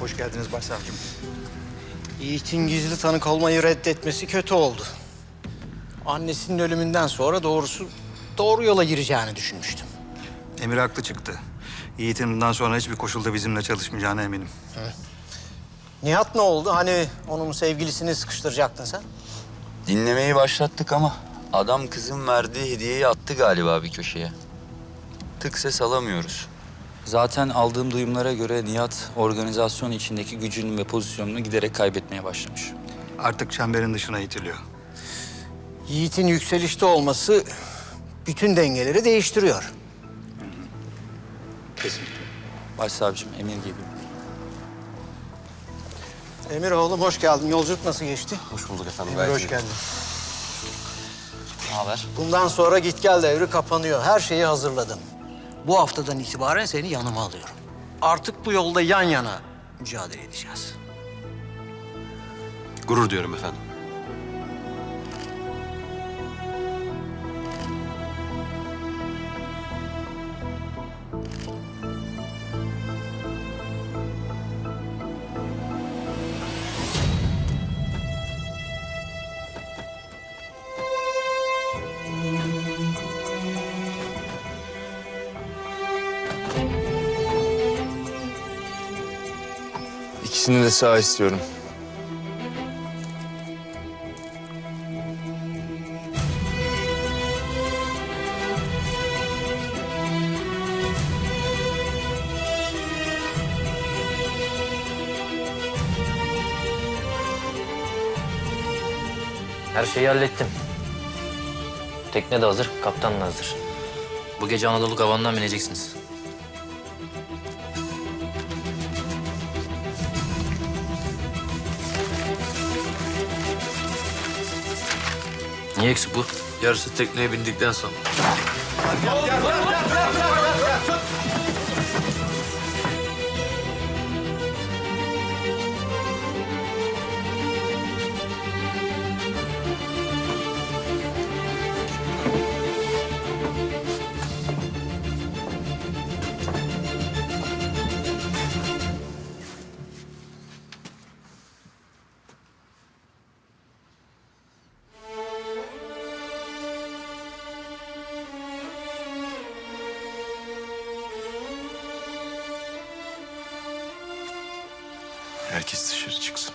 Hoş geldiniz başsavcım. Yiğit'in gizli tanık olmayı reddetmesi kötü oldu. Annesinin ölümünden sonra doğrusu doğru yola gireceğini düşünmüştüm. Emir haklı çıktı. Yiğit'in bundan sonra hiçbir koşulda bizimle çalışmayacağına eminim. Nihat ne oldu? Hani onun sevgilisini sıkıştıracaktın sen? Dinlemeyi başlattık ama adam kızın verdiği hediyeyi attı galiba bir köşeye. Tık ses alamıyoruz. Zaten aldığım duyumlara göre Nihat organizasyon içindeki gücünü ve pozisyonunu giderek kaybetmeye başlamış. Artık çemberin dışına itiliyor. Yiğit'in yükselişte olması bütün dengeleri değiştiriyor. Kesinlikle. Başsavcım emir gibi. Emir oğlum hoş geldin. Yolculuk nasıl geçti? Hoş bulduk efendim. Emir hoş geldin. Ne haber? Bundan sonra git gel devri kapanıyor. Her şeyi hazırladım. Bu haftadan itibaren seni yanıma alıyorum. Artık bu yolda yan yana mücadele edeceğiz. Gurur diyorum efendim. İkisini de sağ istiyorum. Her şeyi hallettim. Tekne de hazır, kaptan da hazır. Bu gece Anadolu Kavanı'ndan bineceksiniz. Niye eksik bu? Yarısı tekneye bindikten sonra. Herkes dışarı çıksın.